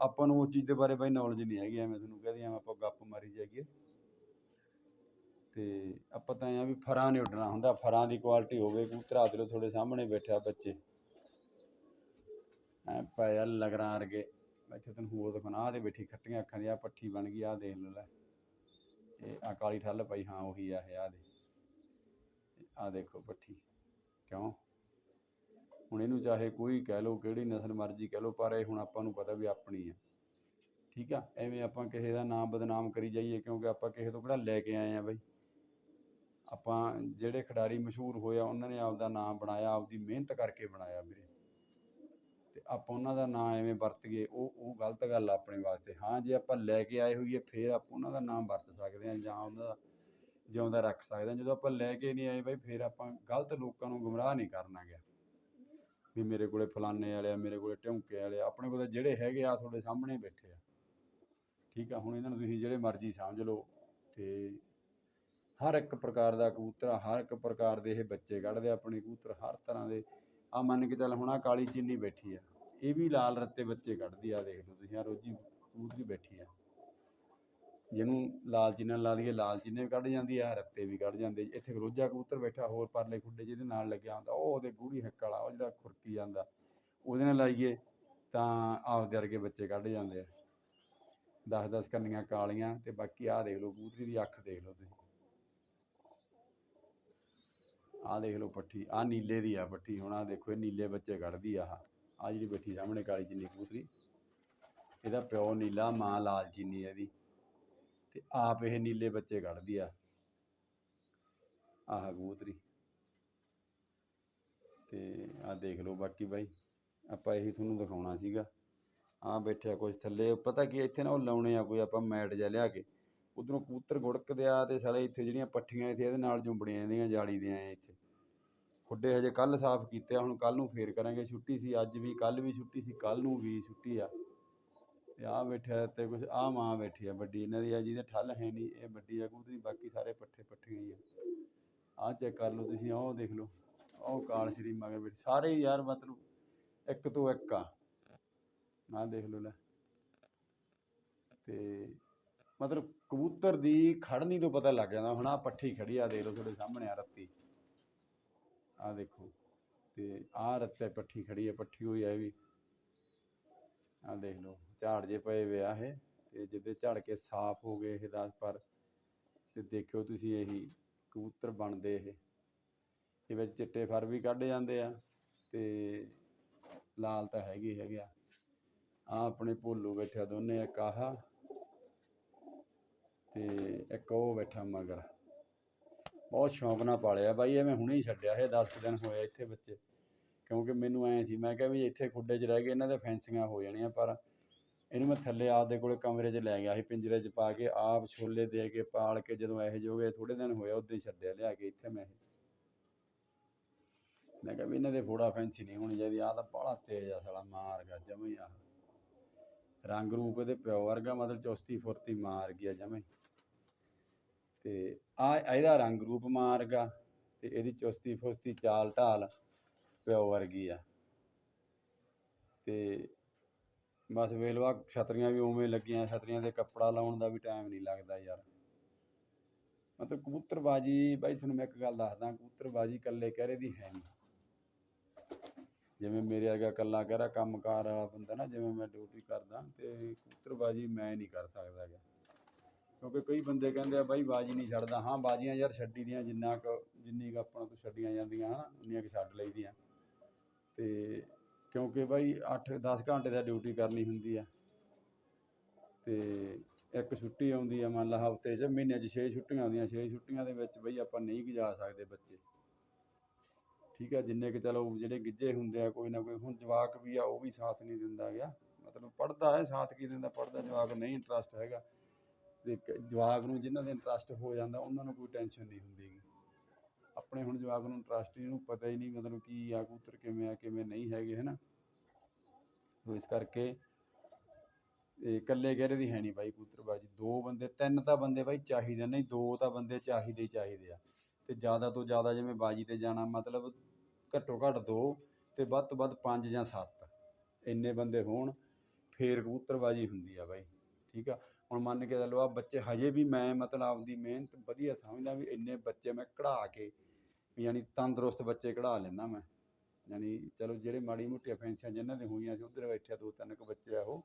ਆਪਾਂ ਨੂੰ ਉਸ ਚੀਜ਼ ਦੇ ਬਾਰੇ ਬਾਈ ਨੌਲੇਜ ਨਹੀਂ ਹੈਗੀ, ਐਵੇਂ ਤੁਹਾਨੂੰ ਕਹਿ ਦਿਆਂ ਆਪਾਂ ਗੱਪ ਮਾਰੀ ਜਾਈਏ। ਤੇ ਆਪਾਂ ਤਾਂ ਐਂ ਆ ਵੀ ਫਰਾਂ ਨੇ ਉੱਡਣਾ ਹੁੰਦਾ, ਫਰਾਂ ਦੀ ਕੁਆਲਿਟੀ ਹੋਵੇ, ਕਬੂਤਰ ਦੇ ਲੋ ਤੁਹਾਡੇ ਸਾਹਮਣੇ ਬੈਠਾ ਬੱਚੇ। ਐ ਪਿਆ ਲਗਰਾਂ ਵਰਗੇ ਇੱਥੇ ਤੈਨੂੰ ਹੋਰ ਦਿਖਾਉਣਾ, ਆਹ ਦੇ ਬੈਠੀ ਖੱਟੀਆਂ ਅੱਖਾਂ ਦੀ ਆ ਪੱਠੀ ਬਣ ਗਈ, ਆਹ ਦੇਖ ਲਓ ਲੈ। ਇਹ ਆ ਕਾਲੀ ਠੱਲ ਪਈ, ਹਾਂ ਉਹੀ ਆ, ਇਹ ਆ ਦੇ ਆ ਦੇਖੋ ਪੱਠੀ, ਕਿਉਂ? ਹੁਣ ਇਹਨੂੰ ਚਾਹੇ ਕੋਈ ਕਹਿ ਲਓ, ਕਿਹੜੀ ਨਸਲ ਮਰਜ਼ੀ ਕਹਿ ਲਓ, ਪਰ ਇਹ ਹੁਣ ਆਪਾਂ ਨੂੰ ਪਤਾ ਵੀ ਆਪਣੀ ਆ। ਠੀਕ ਆ? ਐਵੇਂ ਆਪਾਂ ਕਿਸੇ ਦਾ ਨਾਮ ਬਦਨਾਮ ਕਰੀ ਜਾਈਏ, ਕਿਉਂਕਿ ਆਪਾਂ ਕਿਸੇ ਤੋਂ ਕਿਹੜਾ ਲੈ ਕੇ ਆਏ ਆ ਬਈ। ਆਪਾਂ ਜਿਹੜੇ ਖਿਡਾਰੀ ਮਸ਼ਹੂਰ ਹੋਏ ਆ, ਉਹਨਾਂ ਨੇ ਆਪਦਾ ਨਾਮ ਬਣਾਇਆ, ਆਪਦੀ ਮਿਹਨਤ ਕਰਕੇ ਬਣਾਇਆ ਵੀਰੇ। ਆਪਾਂ ਉਹਨਾਂ ਦਾ ਨਾਂ ਐਵੇਂ ਵਰਤ ਗਏ ਉਹ ਉਹ ਗਲਤ ਗੱਲ ਆ ਆਪਣੇ ਵਾਸਤੇ। ਹਾਂ ਜੇ ਆਪਾਂ ਲੈ ਕੇ ਆਏ ਹੋਈਏ ਫਿਰ ਆਪਾਂ ਉਹਨਾਂ ਦਾ ਨਾਮ ਵਰਤ ਸਕਦੇ ਹਾਂ ਜਾਂ ਉਹਨਾਂ ਦਾ ਜਿਉਂਦਾ ਰੱਖ ਸਕਦੇ ਹਾਂ। ਜਦੋਂ ਆਪਾਂ ਲੈ ਕੇ ਨਹੀਂ ਆਏ ਬਈ ਫਿਰ ਆਪਾਂ ਗਲਤ ਲੋਕਾਂ ਨੂੰ ਗੁੰਮਰਾਹ ਨਹੀਂ ਕਰਨਾ ਗਿਆ ਵੀ ਮੇਰੇ ਕੋਲੇ ਫਲਾਨੇ ਵਾਲੇ ਆ ਮੇਰੇ ਕੋਲੇ ਢਿਉਂਕੇ ਵਾਲੇ ਆ ਆਪਣੇ ਕੋਲ ਤਾਂ ਜਿਹੜੇ ਹੈਗੇ ਆ ਤੁਹਾਡੇ ਸਾਹਮਣੇ ਬੈਠੇ ਆ। ਠੀਕ ਆ ਹੁਣ ਇਹਨਾਂ ਨੂੰ ਤੁਸੀਂ ਜਿਹੜੇ ਮਰਜ਼ੀ ਸਮਝ ਲਓ ਤੇ ਹਰ ਇੱਕ ਪ੍ਰਕਾਰ ਦਾ ਕਬੂਤਰ ਆ, ਹਰ ਇੱਕ ਪ੍ਰਕਾਰ ਦੇ ਇਹ ਬੱਚੇ ਕੱਢਦੇ ਆ ਆਪਣੇ ਕਬੂਤਰ ਹਰ ਤਰ੍ਹਾਂ ਦੇ ਆ ਮੰਨ ਕੇ ਚੱਲ ਹੁਣ ਆ ਕਾਲੀ ਚੀਨੀ ਬੈਠੀ ਆ। ਇਹ ਵੀ ਲਾਲ ਰੱਤੇ ਬੱਚੇ ਕੱਢਦੀ ਆ ਦੇਖ ਲਓ ਤੁਸੀਂ ਆ ਰੋਜੀ ਕਬੂਤਰੀ ਬੈਠੀ ਆ। ਜਿਹਨੂੰ ਲਾਲ ਚੀਨਾ ਲਾ ਲਈਏ, ਲਾਲ ਚੀਨੇ ਵੀ ਕੱਢ ਜਾਂਦੀ ਆ, ਰੱਤੇ ਵੀ ਕੱਢ ਜਾਂਦੇ। ਇੱਥੇ ਰੋਜਾ ਕਬੂਤਰ ਬੈਠਾ, ਹੋਰ ਪਰਲੇ ਖੁੱਡੇ ਜਿਹਦੇ ਨਾਲ ਲੱਗਿਆ ਹੁੰਦਾ, ਉਹ ਉਹਦੇ ਗੂੜੀ ਹੱਕ ਵਾਲਾ, ਉਹ ਜਿਹੜਾ ਖੁਰਕੀ ਜਾਂਦਾ, ਉਹਦੇ ਨਾਲ ਲਾਈਏ ਤਾਂ ਆਪਦੇ ਵਰਗੇ ਬੱਚੇ ਕੱਢ ਜਾਂਦੇ ਆ। 10-10 ਕੰਨੀਆਂ ਕਾਲੀਆਂ ਤੇ ਬਾਕੀ ਆਹ ਦੇਖ ਲਓ, ਕਬੂਤਰੀ ਦੀ ਅੱਖ ਦੇਖ ਲਓ ਤੁਸੀਂ। ਆਹ ਦੇਖ ਲਓ ਪੱਠੀ, ਆਹ ਨੀਲੇ ਦੀ ਆ ਪੱਠੀ, ਹੁਣ ਆਹ ਦੇਖੋ ਇਹ ਨੀਲੇ ਬੱਚੇ ਕੱਢਦੀ ਆ ਆਹ। ਆਹ ਜਿਹੜੀ ਬੈਠੀ ਸਾਹਮਣੇ ਕਾਲੀ ਚੀਨੀ ਕਬੂਤਰੀ, ਇਹਦਾ ਪਿਓ ਨੀਲਾ, ਮਾਂ ਲਾਲ ਚੀਨੀ ਇਹਦੀ। ਤੇ ਆਪ ਇਹ ਨੀਲੇ ਬੱਚੇ ਕੱਢਦੀ ਆ, ਆਹ ਕਬੂਤਰੀ। ਤੇ ਆਹ ਦੇਖ ਲਓ ਬਾਕੀ ਬਾਈ, ਆਪਾਂ ਇਹੀ ਤੁਹਾਨੂੰ ਦਿਖਾਉਣਾ ਸੀਗਾ। ਆਹ ਬੈਠਿਆ ਕੁਝ ਥੱਲੇ, ਪਤਾ ਕੀ ਇੱਥੇ ਨਾ ਉਹ ਲਾਉਣੇ ਆ ਕੋਈ ਆਪਾਂ ਮੈਟ ਜਿਹਾ ਲਿਆ ਕੇ। ਉਧਰੋਂ ਕਬੂਤਰ ਗੁੜਕਦੇ ਆ ਤੇ ਸਾਲੇ ਇੱਥੇ ਜਿਹੜੀਆਂ ਪੱਠੀਆਂ ਇੱਥੇ ਇਹਦੇ ਨਾਲ ਜੁੰਬੜੀਆਂ ਜਾਂਦੀਆਂ ਜਾਲੀ ਦੀਆਂ ਇੱਥੇ। ਖੁੱਡੇ ਹਜੇ ਕੱਲ ਸਾਫ਼ ਕੀਤੇ ਆ, ਹੁਣ ਕੱਲ ਨੂੰ ਫੇਰ ਕਰਾਂਗੇ, ਛੁੱਟੀ ਸੀ, ਅੱਜ ਵੀ ਕੱਲ ਵੀ ਛੁੱਟੀ ਸੀ ਕੱਲ ਨੂੰ ਵੀ ਛੁੱਟੀ ਆ। ਤੇ ਆ ਬੈਠਿਆ ਤੇ ਕੁਝ ਆ ਮਾਂ ਬੈਠੀ ਆ ਵੱਡੀ, ਇਹਨਾਂ ਦੀ ਆ ਜਿਹਦੇ ਠੱਲ ਹੈ ਨਹੀਂ, ਇਹ ਵੱਡੀ ਆ ਕਬੂਤਰੀ, ਬਾਕੀ ਸਾਰੇ ਪੱਠੇ ਪੱਠੀਆਂ ਹੀ ਆ। ਆ ਚੈੱਕ ਕਰ ਲਓ ਤੁਸੀਂ, ਆਹ ਦੇਖ ਲਓ ਉਹ ਕਾਲ ਸ਼੍ਰੀ ਮਗਰ ਬੈਠੀ, ਸਾਰੇ ਹੀ ਯਾਰ ਮਤਲਬ ਇੱਕ ਤੋਂ ਇੱਕ ਆ। ਆਹ ਦੇਖ ਲਓ ਲੈ। ਤੇ ਮਤਲਬ ਕਬੂਤਰ ਦੀ ਖੜਨੀ ਤੋਂ ਪਤਾ ਲੱਗ ਜਾਂਦਾ, ਹੁਣ ਆ ਪੱਠੀ ਖੜੀ ਆ ਦੇਖ ਲਓ ਤੁਹਾਡੇ ਸਾਹਮਣੇ ਆ ਰੱਤੀ। ਆ ਦੇਖੋ, ਤੇ ਆ ਰੱਤੇ ਪੱਠੀ ਖੜੀ ਹੈ, ਪੱਠੀ ਹੋਈ ਆ ਇਹ ਵੀ। ਆ ਦੇਖ ਲਓ, ਝਾੜ ਜੇ ਪਏ ਵੇ ਆ ਇਹ, ਤੇ ਜਿੱਦੇ ਝੜ ਕੇ ਸਾਫ਼ ਹੋ ਗਏ ਇਹ 10 ਪਰ, ਤੇ ਦੇਖਿਓ ਤੁਸੀਂ ਇਹੀ ਕਬੂਤਰ ਬਣਦੇ ਇਹ। ਇਹ ਵਿੱਚ ਚਿੱਟੇ ਫਰ ਵੀ ਕੱਢ ਜਾਂਦੇ ਆ, ਤੇ ਲਾਲ ਤਾਂ ਹੈਗੇ ਹੈਗੇ ਆ। ਆ ਆਪਣੇ ਭੋਲੂ ਬੈਠਿਆ ਦੋਨੇ, ਇੱਕ ਆਹਾ, ਤੇ ਇੱਕ ਉਹ ਬੈਠਾ ਮਗਰ। ਬਹੁਤ ਸ਼ੌਂਕ ਨਾਲ ਪਾਲਿਆ। ਬਾਈ ਇਹ ਮੈਂ ਹੁਣੇ ਹੀ ਛੱਡਿਆ ਇਹ 10 ਦਿਨ ਹੋਏ ਇੱਥੇ ਬੱਚੇ ਕਿਉਂਕਿ ਮੈਨੂੰ ਐਂ ਸੀ, ਮੈਂ ਕਿਹਾ ਵੀ ਇੱਥੇ ਖੁੱਡੇ 'ਚ ਰਹਿ ਗਏ ਇਹਨਾਂ ਦੇ ਫੈਂਸਿੰਗਾਂ ਹੋ ਜਾਣੀਆਂ, ਪਰ ਇਹਨੂੰ ਮੈਂ ਥੱਲੇ ਆਪਦੇ ਕੋਲੇ ਕਮਰੇ 'ਚ ਲੈ ਗਿਆ। ਸੀ ਪਿੰਜਰੇ 'ਚ ਪਾ ਕੇ ਆਪ ਛੋਲੇ ਦੇ ਕੇ ਪਾਲ ਕੇ ਜਦੋਂ ਇਹੋ ਜਿਹੇ ਹੋ ਗਏ ਥੋੜੇ ਦਿਨ ਹੋਏ ਉਦੋਂ ਹੀ ਛੱਡਿਆ, ਲਿਆ ਕੇ ਇੱਥੇ ਮੈਂ। ਮੈਂ ਕਿਹਾ ਵੀ ਇਹਨਾਂ ਦੇ ਫੋੜਾ ਫੈਂਸੀ ਨਹੀਂ ਹੋਣੀ ਚਾਹੀਦੀ, ਆਹ ਤਾਂ ਬਾਹਲਾ ਤੇਜ਼ ਆ ਸਾਲਾ, ਮਾਰ ਗਿਆ ਜਮੇ ਆ ਰੰਗ ਰੂਪ ਇਹਦੇ ਪਿਓ ਵਰਗਾ, ਮਤਲਬ ਚੁਸਤੀ ਫੁਰਤੀ ਮਾਰ ਗਿਆ ਜਮੇ ਤੇ ਆ ਇਹਦਾ ਰੰਗ ਰੂਪ ਮਾਰ ਗਿਆ ਤੇ ਇਹਦੀ ਚੁਸਤੀ ਫੁਸਤੀ ਚਾਲ ਢਾਲ ਪਿਓ ਵਰਗੀ ਆ। ਤੇ ਬਸ ਵੇਲਵਾ ਛਤਰੀਆਂ ਵੀ ਉਵੇਂ ਲੱਗੀਆਂ, ਛਤਰੀਆਂ ਤੇ ਕੱਪੜਾ ਲਾਉਣ ਦਾ ਵੀ ਟਾਈਮ ਨਹੀਂ ਲੱਗਦਾ ਯਾਰ। ਮਤਲਬ ਕਬੂਤਰਬਾਜੀ, ਬਾਈ ਤੁਹਾਨੂੰ ਮੈਂ ਇੱਕ ਗੱਲ ਦੱਸਦਾ, ਕਬੂਤਰਬਾਜੀ ਇਕੱਲੇ ਕਹਿਰੇ ਦੀ ਹੈ ਨਹੀਂ। ਜਿਵੇਂ ਮੇਰੇ ਵਰਗਾ ਇਕੱਲਾ ਕਹਿਰਾ ਕੰਮਕਾਰ ਵਾਲਾ ਬੰਦਾ ਨਾ, ਜਿਵੇਂ ਮੈਂ ਡਿਊਟੀ ਕਰਦਾ ਤੇ ਕਬੂਤਰਬਾਜੀ ਮੈਂ ਨਹੀਂ ਕਰ ਸਕਦਾ ਹੈਗਾ ਕਿਉਂਕਿ ਕਈ ਬੰਦੇ ਕਹਿੰਦੇ ਆ, ਬਾਈ, ਬਾਜੀ ਨਹੀਂ ਛੱਡਦਾ। ਹਾਂ, ਬਾਜੀਆਂ ਯਾਰ ਛੱਡੀ ਦੀਆਂ, ਜਿੰਨਾ ਕੁ, ਜਿੰਨੀ ਕੁ ਆਪਣਾ ਤੋਂ ਛੱਡੀਆਂ ਜਾਂਦੀਆਂ, ਹਨਾ, ਉਨੀਆਂ ਕੁ ਛੱਡ ਲਈਦੀਆਂ। ਤੇ ਕਿਉਂਕਿ ਬਾਈ 8-10 ਘੰਟੇ ਦਾ ਡਿਊਟੀ ਕਰਨੀ ਹੁੰਦੀ ਆ। ਤੇ ਇੱਕ ਛੁੱਟੀ ਆਉਂਦੀ ਆ, ਮੰਨ ਲਾ ਹਫ਼ਤੇ 'ਚ, ਮਹੀਨੇ 'ਚ 6 ਛੁੱਟੀਆਂ ਆਉਂਦੀਆਂ। 6 ਛੁੱਟੀਆਂ ਦੇ ਵਿੱਚ ਬਈ ਆਪਾਂ ਨਹੀਂ ਗੁਜ਼ਾ ਸਕਦੇ ਬੱਚੇ। ਠੀਕ ਆ, ਜਿੰਨੇ ਕਿ ਚਲੋ ਜਿਹੜੇ ਗਿੱਜੇ ਹੁੰਦੇ ਆ, ਕੋਈ ਨਾ ਕੋਈ, ਹੁਣ ਜਵਾਕ ਵੀ ਆ, ਉਹ ਵੀ ਸਾਥ ਨਹੀਂ ਦਿੰਦਾ ਗਿਆ। ਮਤਲਬ ਪੜਦਾ ਹੈ, ਸਾਥ ਕੀ ਦਿੰਦਾ? ਪੜਦਾ ਜਵਾਕ ਨਹੀਂ ਇੰਟਰਸਟ ਹੈਗਾ। ਤੇ ਜਵਾਕ ਨੂੰ ਜਿਨ੍ਹਾਂ ਦੇ ਇੰਟਰਸਟ ਹੋ ਜਾਂਦਾ, ਉਹਨਾਂ ਨੂੰ ਕੋਈ ਟੈਨਸ਼ਨ ਨਹੀਂ ਹੁੰਦੀ ਗੀ। ਆਪਣੇ ਹੁਣ ਜਵਾਕ ਨੂੰ ਇੰਟਰਸਟ ਹੀ ਪਤਾ ਹੀ ਨਹੀਂ ਮਤਲਬ ਕੀ ਆ, ਕਬੂਤਰ ਕਿਵੇਂ ਆ, ਕਿਵੇਂ ਨਹੀਂ ਹੈਗੇ, ਹਨਾ? ਸੋ ਇਸ ਕਰਕੇ ਇਹ ਇਕੱਲੇ ਗਹਿਰੇ ਦੀ ਹੈ ਨਹੀਂ ਬਾਈ ਕਬੂਤਰਬਾਜੀ। ਦੋ ਬੰਦੇ, ਤਿੰਨ ਤਾਂ ਬੰਦੇ ਬਾਈ ਚਾਹੀਦੇ ਨਹੀਂ ਦੋ ਤਾਂ ਬੰਦੇ ਚਾਹੀਦੇ ਹੀ ਚਾਹੀਦੇ ਆ। ਤੇ ਜ਼ਿਆਦਾ ਤੋਂ ਜ਼ਿਆਦਾ ਜਿਵੇਂ ਬਾਜੀ ਤੇ ਜਾਣਾ, ਮਤਲਬ ਘੱਟੋ ਘੱਟ ਦੋ ਤੇ ਵੱਧ ਤੋਂ ਵੱਧ ਪੰਜ ਜਾਂ ਸੱਤ। ਇੰਨੇ ਬੰਦੇ ਹੋਣ, ਫੇਰ ਕਬੂਤਰਬਾਜੀ ਹੁੰਦੀ ਆ ਬਾਈ, ਠੀਕ ਆ? ਹੁਣ ਮੰਨ ਕੇ ਚੱਲੋ ਆ ਬੱਚੇ ਹਜੇ ਵੀ ਮੈਂ ਮਤਲਬ ਆਪਦੀ ਮਿਹਨਤ ਵਧੀਆ ਸਮਝਦਾ ਵੀ ਇੰਨੇ ਬੱਚੇ ਮੈਂ ਕਢਾ ਕੇ ਯਾਨੀ ਤੰਦਰੁਸਤ ਬੱਚੇ ਕਢਾ ਲੈਂਦਾ ਮੈਂ। ਯਾਨੀ ਚਲੋ ਜਿਹੜੇ ਮਾੜੀ ਮੋਟੀਆਂ ਫੈਂਸੀਆਂ ਜਿਨ੍ਹਾਂ ਦੇ ਹੋਈਆਂ ਸੀ, ਉੱਧਰ ਬੈਠਿਆ ਦੋ ਤਿੰਨ ਕੁ ਬੱਚੇ ਆ ਉਹ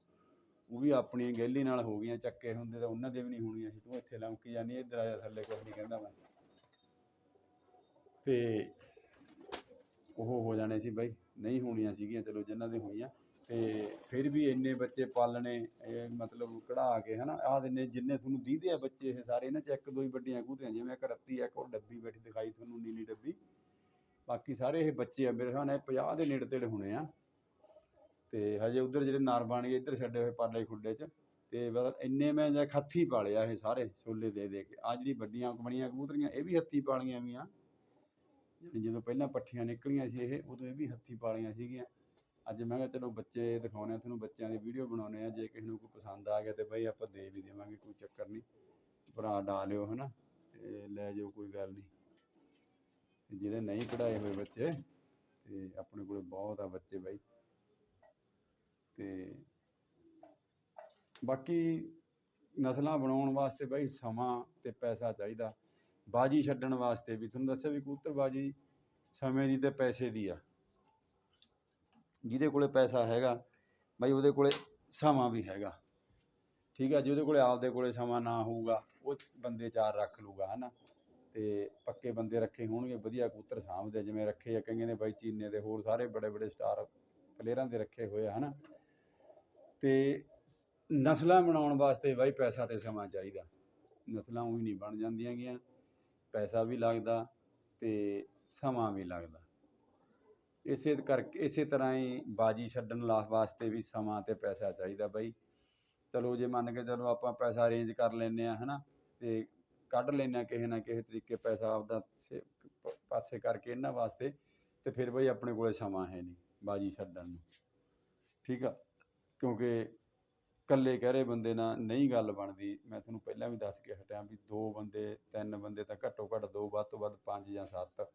ਉਹ ਵੀ ਆਪਣੀ ਗਹਿਲੀ ਨਾਲ ਹੋ ਗਈਆਂ, ਚੱਕੇ ਹੁੰਦੇ ਤਾਂ ਉਹਨਾਂ ਦੇ ਵੀ ਨਹੀਂ ਹੋਣੀਆਂ ਸੀ। ਤੂੰ ਇੱਥੇ ਲੰਮਕੀ ਜਾਨੀ ਇੱਧਰ ਆ ਜਾ, ਥੱਲੇ ਕੁਛ ਨਹੀਂ ਕਹਿੰਦਾ ਮੈਂ। ਤੇ ਉਹ ਹੋ ਜਾਣੇ ਸੀ ਬਾਈ, ਨਹੀਂ ਹੋਣੀਆਂ ਸੀਗੀਆਂ, ਚਲੋ ਜਿਨ੍ਹਾਂ ਦੇ ਹੋਈਆਂ। ਤੇ ਫਿਰ ਵੀ ਇੰਨੇ ਬੱਚੇ ਪਾਲਣੇ ਇਹ ਮਤਲਬ ਕਢਾ ਕੇ ਹਨਾ ਆਹ ਦਿਨੇ ਜਿੰਨੇ ਤੁਹਾਨੂੰ ਦੀਦੇ ਆ ਬੱਚੇ ਇਹ ਸਾਰੇ ਇਹਨਾਂ ਚ ਇੱਕ ਦੋ ਹੀ ਵੱਡੀਆਂ ਕੂਤੀਆਂ ਜਿਵੇਂ ਇੱਕ ਰੱਤੀ ਆ, ਇੱਕ ਉਹ ਡੱਬੀ ਬੈਠੀ ਦਿਖਾਈ ਤੁਹਾਨੂੰ ਨੀਲੀ ਡੱਬੀ। ਬਾਕੀ ਸਾਰੇ ਇਹ ਬੱਚੇ ਆ ਮੇਰੇ ਹਿਸਾਬ ਨਾਲ 50 ਦੇ ਨੇੜੇ ਤੇੜੇ ਹੋਣੇ ਆ। ਤੇ ਹਜੇ ਉਧਰ ਜਿਹੜੇ ਨਾਰਬਾਣੀ ਇੱਧਰ ਛੱਡੇ ਹੋਏ ਪਾਲੇ ਖੁੱਡੇ 'ਚ। ਤੇ ਬਸ ਇੰਨੇ ਮੈਂ ਜਾਂ ਹੱਥੀ ਪਾਲਿਆ ਇਹ ਸਾਰੇ ਛੋਲੇ ਦੇ ਦੇ ਕੇ। ਆ ਜਿਹੜੀ ਵੱਡੀਆਂ ਬਣੀਆਂ ਕਬੂਤਰੀਆਂ ਇਹ ਵੀ ਹੱਥੀ ਪਾਲੀਆਂ ਵੀ ਆ ਜਦੋਂ ਪਹਿਲਾਂ ਪੱਠੀਆਂ ਨਿਕਲੀਆਂ ਸੀ ਇਹ ਉਦੋਂ ਇਹ ਵੀ ਹੱਥੀ ਪਾਲੀਆਂ ਸੀਗੀਆਂ। ਅੱਜ ਮੈਂ ਕਿਹਾ ਚਲੋ ਬੱਚੇ ਦਿਖਾਉਣੇ ਆ ਤੁਹਾਨੂੰ ਬੱਚਿਆਂ ਦੀ ਵੀਡੀਓ ਬਣਾਉਣੇ ਆ ਜੇ ਕਿਸੇ ਨੂੰ ਕੋਈ ਪਸੰਦ ਆ ਗਿਆ ਤੇ ਬਈ ਆਪਾਂ ਦੇ ਵੀ ਦੇਵਾਂਗੇ, ਕੋਈ ਚੱਕਰ ਨਹੀਂ। ਭਰਾ ਡਾਲਿਓ ਹਨਾ, ਤੇ ਲੈ ਜਾਓ, ਕੋਈ ਗੱਲ ਨਹੀਂ। ਤੇ ਜਿਹਦੇ ਨਹੀਂ ਕਢਾਏ ਹੋਏ ਬੱਚੇ, ਤੇ ਆਪਣੇ ਕੋਲੇ ਬਹੁਤ ਆ ਬੱਚੇ ਬਾਈ। ਤੇ ਬਾਕੀ ਨਸਲਾਂ ਬਣਾਉਣ ਵਾਸਤੇ ਬਈ ਸਮਾਂ ਤੇ ਪੈਸਾ ਚਾਹੀਦਾ। ਬਾਜੀ ਛੱਡਣ ਵਾਸਤੇ ਵੀ, ਤੁਹਾਨੂੰ ਦੱਸਿਆ ਵੀ ਕਬੂਤਰਬਾਜੀ ਸਮੇਂ ਦੀ ਤੇ ਪੈਸੇ ਦੀ ਆ। ਜਿਹਦੇ ਕੋਲੇ ਪੈਸਾ ਹੈਗਾ, ਬਾਈ ਉਹਦੇ ਕੋਲੇ ਸਮਾਂ ਵੀ ਹੈਗਾ। ਠੀਕ ਆ ਜੇ ਉਹਦੇ ਕੋਲੇ ਆਪਦੇ ਕੋਲੇ ਸਮਾਂ ਨਾ ਹੋਊਗਾ, ਉਹ ਬੰਦੇ ਚਾਰ ਰੱਖ ਲੂਗਾ ਹਨਾ। ਤੇ ਪੱਕੇ ਬੰਦੇ ਰੱਖੇ ਹੋਣਗੇ, ਵਧੀਆ ਕਬੂਤਰ ਸਾਂਭਦੇ ਜਿਵੇਂ ਰੱਖੇ ਆ ਕਈਆਂ ਨੇ ਬਾਈ ਚੀਨੇ ਦੇ ਹੋਰ ਸਾਰੇ ਬੜੇ ਬੜੇ ਸਟਾਰ ਪਲੇਅਰਾਂ ਦੇ ਰੱਖੇ ਹੋਏ ਆ, ਹਨਾ। ਤੇ ਨਸਲਾਂ ਬਣਾਉਣ ਵਾਸਤੇ ਬਾਈ ਪੈਸਾ ਤੇ ਸਮਾਂ ਚਾਹੀਦਾ। ਨਸਲਾਂ ਉਹੀ ਨਹੀਂ ਬਣ ਜਾਂਦੀਆਂ ਗੀਆਂ। ਪੈਸਾ ਵੀ ਲੱਗਦਾ ਤੇ ਸਮਾਂ ਵੀ ਲੱਗਦਾ। ਇਸੇ ਕਰਕੇ, ਇਸੇ ਤਰ੍ਹਾਂ ਹੀ ਬਾਜੀ ਛੱਡਣ ਲਾ ਵਾਸਤੇ ਵੀ ਸਮਾਂ ਤੇ ਪੈਸਾ ਚਾਹੀਦਾ ਬਾਈ। ਚਲੋ ਜੇ ਮੰਨ ਕੇ ਚਲੋ ਆਪਾਂ ਪੈਸਾ ਅਰੇਂਜ ਕਰ ਲੈਨੇ ਆ ਹਨਾ, ਤੇ ਕੱਢ ਲੈਨੇ ਆ ਕਿਸੇ ਨਾ ਕਿਸੇ ਤਰੀਕੇ ਪੈਸਾ ਆਪਦਾ ਸੇ- ਪਾਸੇ ਕਰਕੇ ਇਹਨਾਂ ਵਾਸਤੇ, ਤੇ ਫਿਰ ਬਈ ਆਪਣੇ ਕੋਲੇ ਸਮਾਂ ਹੈ ਨਹੀਂ ਬਾਜੀ ਛੱਡਣ ਨੂੰ। ਠੀਕ ਆ? ਕਿਉਂਕਿ ਇਕੱਲੇ ਕਹਿਰੇ ਬੰਦੇ ਨਾਲ ਨਹੀਂ ਗੱਲ ਬਣਦੀ। ਮੈਂ ਤੁਹਾਨੂੰ ਪਹਿਲਾਂ ਵੀ ਦੱਸ ਕੇ ਹਟਿਆ ਵੀ ਦੋ ਬੰਦੇ, ਤਿੰਨ ਬੰਦੇ ਤਾਂ ਘੱਟੋ ਘੱਟ ਦੋ, ਵੱਧ ਤੋਂ ਵੱਧ ਪੰਜ ਜਾਂ ਸੱਤ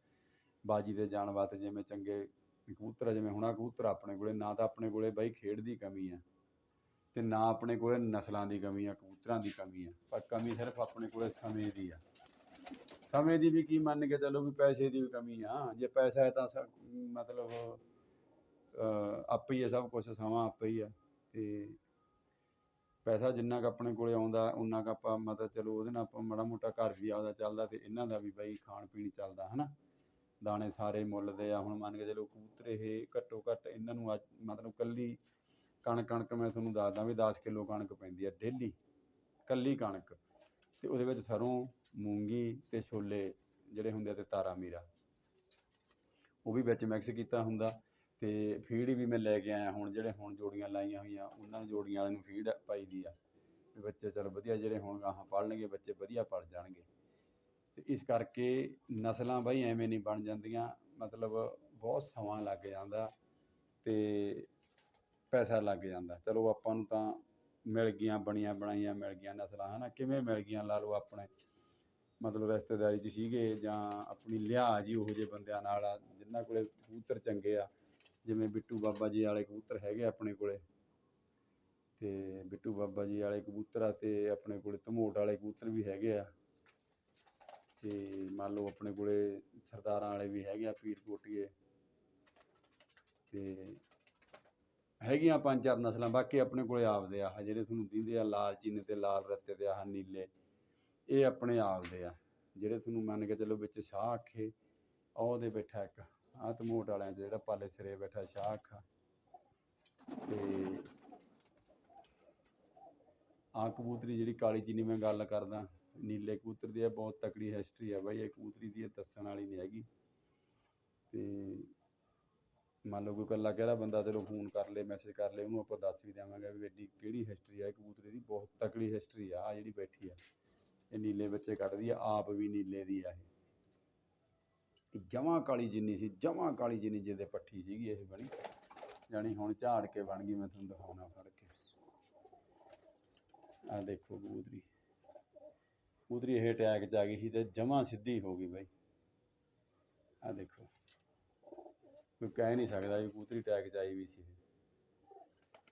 ਬਾਜੀ ਦੇ ਜਾਣ ਵਾਸਤੇ ਜਿਵੇਂ ਚੰਗੇ ਕਬੂਤਰ ਆ, ਜਿਵੇਂ ਹੁਣਾ ਕਬੂਤਰ ਆਪਣੇ ਕੋਲੇ ਨਾ ਤਾਂ ਆਪਣੇ ਕੋਲੇ ਬਾਈ ਖੇਡ ਦੀ ਕਮੀ ਆ ਤੇ ਨਾ ਆਪਣੇ ਕੋਲੇ ਨਸਲਾਂ ਦੀ ਕਮੀ ਆ ਕਬੂਤਰਾਂ ਦੀ ਕਮੀ ਆ ਪਰ ਕਮੀ ਸਿਰਫ ਆਪਣੇ ਕੋਲੇ ਸਮੇਂ ਦੀ ਆ। ਸਮੇਂ ਦੀ ਵੀ ਕੀ ਮੰਨ ਕੇ ਚੱਲੋ ਵੀ ਪੈਸੇ ਦੀ ਵੀ ਕਮੀ ਆ। ਜੇ ਪੈਸਾ ਹੈ ਤਾਂ ਸ- ਮਤਲਬ ਅਹ ਆਪੇ ਹੀ ਆ ਸਭ ਕੁਝ ਸਮਾਂ ਆਪੇ ਹੀ ਆ ਤੇ ਪੈਸਾ ਜਿੰਨਾ ਕੁ ਆਪਣੇ ਕੋਲੇ ਆਉਂਦਾ ਉਨਾ ਕੁ ਆਪਾਂ ਮਤਲਬ ਚਲੋ ਉਹਦੇ ਨਾਲ ਆਪਾਂ ਮਾੜਾ ਮੋਟਾ ਘਰ ਵੀ ਆਪਦਾ ਚੱਲਦਾ ਤੇ ਇਹਨਾਂ ਦਾ ਵੀ ਬਈ ਖਾਣ ਪੀਣ ਚੱਲਦਾ ਹਨਾ? ਦਾਣੇ ਸਾਰੇ ਮੁੱਲ ਦੇ ਆ, ਹੁਣ ਮੰਨ ਕੇ ਚਲੋ ਕਬੂਤਰ ਇਹ ਘੱਟੋ ਘੱਟ ਇਹਨਾਂ ਨੂੰ ਅੱਜ ਮਤਲਬ ਕੱਲੀ ਕਣਕ ਕਣਕ ਮੈਂ ਤੁਹਾਨੂੰ ਦੱਸਦਾ ਵੀ 10 ਕਿਲੋ ਕਣਕ ਪੈਂਦੀ ਆ ਡੇਲੀ, ਕੱਲੀ ਕਣਕ। ਤੇ ਉਹਦੇ ਵਿੱਚ ਸਰੋਂ, ਮੂੰਗੀ ਤੇ ਛੋਲੇ ਜਿਹੜੇ ਹੁੰਦੇ ਆ ਤੇ ਤਾਰਾ ਮੀਰਾ। ਉਹ ਵੀ ਵਿੱਚ ਮਿਕਸ ਕੀਤਾ ਹੁੰਦਾ ਤੇ ਫੀਡ ਵੀ ਮੈਂ ਲੈ ਕੇ ਆਇਆ ਹੁਣ, ਜਿਹੜੇ ਹੁਣ ਜੋੜੀਆਂ ਲਾਈਆਂ ਹੋਈਆਂ, ਉਹਨਾਂ ਜੋੜੀਆਂ ਵਾਲਿਆਂ ਨੂੰ ਫੀਡ ਪਾਈ ਦੀ ਆ। ਬੱਚੇ ਚਲ ਵਧੀਆ ਜਿਹੜੇ ਹੁਣ ਗਾਹਾਂ ਪੜ੍ਹਨਗੇ ਬੱਚੇ ਵਧੀਆ ਪੜ ਜਾਣਗੇ। ਅਤੇ ਇਸ ਕਰਕੇ ਨਸਲਾਂ ਬਾਈ ਐਵੇਂ ਨਹੀਂ ਬਣ ਜਾਂਦੀਆਂ, ਮਤਲਬ ਬਹੁਤ ਸਮਾਂ ਲੱਗ ਜਾਂਦਾ ਅਤੇ ਪੈਸਾ ਲੱਗ ਜਾਂਦਾ। ਚਲੋ ਆਪਾਂ ਨੂੰ ਤਾਂ ਮਿਲ ਗਈਆਂ, ਬਣੀਆਂ ਬਣਾਈਆਂ ਮਿਲ ਗਈਆਂ ਨਸਲਾਂ ਹੈ ਨਾ ਕਿਵੇਂ ਮਿਲ ਗਈਆਂ ਲਾ ਲਓ ਆਪਣੇ? ਮਤਲਬ ਰਿਸ਼ਤੇਦਾਰੀ 'ਚ ਸੀਗੇ ਜਾਂ ਆਪਣੀ ਲਿਹਾਜ਼ ਹੀ ਉਹੋ ਜਿਹੇ ਬੰਦਿਆਂ ਨਾਲ ਆ, ਜਿਨ੍ਹਾਂ ਕੋਲੇ ਕਬੂਤਰ ਚੰਗੇ ਆ, ਜਿਵੇਂ ਬਿੱਟੂ ਬਾਬਾ ਜੀ ਵਾਲੇ ਕਬੂਤਰ ਹੈਗੇ ਆਪਣੇ ਕੋਲੇ। ਤੇ ਬਿੱਟੂ ਬਾਬਾ ਜੀ ਵਾਲੇ ਕਬੂਤਰ ਆ ਤੇ ਆਪਣੇ ਕੋਲੇ ਧਮੋਟ ਵਾਲੇ ਕਬੂਤਰ ਵੀ ਹੈਗੇ ਆ। ਤੇ ਮੰਨ ਲਓ ਆਪਣੇ ਕੋਲੇ ਸਰਦਾਰਾਂ ਵਾਲੇ ਵੀ ਹੈਗੇ ਆ, ਪੀਰ ਕੋਟੀਏ ਤੇ ਹੈਗੀਆਂ ਪੰਜ ਚਾਰ ਨਸਲਾਂ, ਬਾਕੀ ਆਪਣੇ ਕੋਲੇ ਆਪਦੇ ਆ ਆਹ ਜਿਹੜੇ ਤੁਹਾਨੂੰ ਦਿੰਦੇ ਆ ਲਾਲ ਚੀਨੇ ਤੇ ਲਾਲ ਰੱਤੇ ਤੇ ਆਹ ਨੀਲੇ, ਇਹ ਆਪਣੇ ਆਪਦੇ ਆ, ਜਿਹੜੇ ਤੁਹਾਨੂੰ ਮੰਨ ਕੇ ਚੱਲੋ ਵਿੱਚ ਸ਼ਾਹ ਅੱਖੇ ਆਹ ਉਹਦੇ ਬੈਠਾ ਇੱਕ, ਆਹ ਧਮੋਟ ਵਾਲਿਆਂ 'ਚ ਜਿਹੜਾ ਪਾਲੇ ਸਿਰੇ ਬੈਠਾ ਸ਼ਾਹ ਅੱਖਾ ਤੇ ਆਹ ਕਬੂਤਰੀ ਜਿਹੜੀ ਕਾਲੀ ਚੀਨੀ ਮੈਂ ਗੱਲ ਕਰਦਾ ਨੀਲੇ ਕਬੂਤਰ ਦੀ ਇਹ ਬਹੁਤ ਤਕੜੀ ਹਿਸਟਰੀ ਹੈ ਬਾਈ, ਇਹ ਕਬੂਤਰੀ ਦੀ ਇਹ ਦੱਸਣ ਵਾਲੀ ਨਹੀਂ ਹੈਗੀ। ਤੇ ਮੰਨ ਲਓ ਕੋਈ ਇਕੱਲਾ ਕਿਹੜਾ ਬੰਦਾ ਚਲੋ ਫੋਨ ਕਰ ਲੇ ਮੈਸੇਜ ਕਰ ਲੇ, ਉਹਨੂੰ ਆਪਾਂ ਦੱਸ ਵੀ ਦੇਵਾਂਗੇ ਵੀ ਐਡੀ ਕਿਹੜੀ ਹਿਸਟਰੀ ਆ ਕਬੂਤਰੀ ਦੀ ਬਹੁਤ ਤਕੜੀ ਹਿਸਟਰੀ ਆ ਆਹ ਜਿਹੜੀ ਬੈਠੀ ਆ। ਇਹ ਨੀਲੇ ਬੱਚੇ ਕੱਢਦੀ ਆ, ਆਪ ਵੀ ਨੀਲੇ ਦੀ ਆ ਇਹ। ਜਮਾ ਕਾਲੀ ਜਿੰਨੀ ਸੀ, ਜਮਾ ਕਾਲੀ ਜਿੰਨੀ ਜਿਹਦੇ ਪੱਠੀ ਸੀਗੀ ਇਹ ਬਣੀ ਜਾਣੀ ਹੁਣ ਝਾੜ ਕੇ ਬਣ ਗਈ, ਮੈਂ ਤੁਹਾਨੂੰ ਦਿਖਾਉਣਾ ਫੜ ਕੇ। ਆ ਦੇਖੋ ਕਬੂਤਰੀ। ਕਬੂਤਰੀ ਇਹ ਅਟੈਕ ਚ ਆ ਗਈ ਸੀ ਤੇ ਜਮਾ ਸਿੱਧੀ ਹੋ ਗਈ ਬਾਈ। ਆ ਦੇਖੋ। ਕੋਈ ਕਹਿ ਨਹੀਂ ਸਕਦਾ ਵੀ ਕਬੂਤਰੀ ਅਟੈਕ ਚ ਆਈ ਵੀ ਸੀ।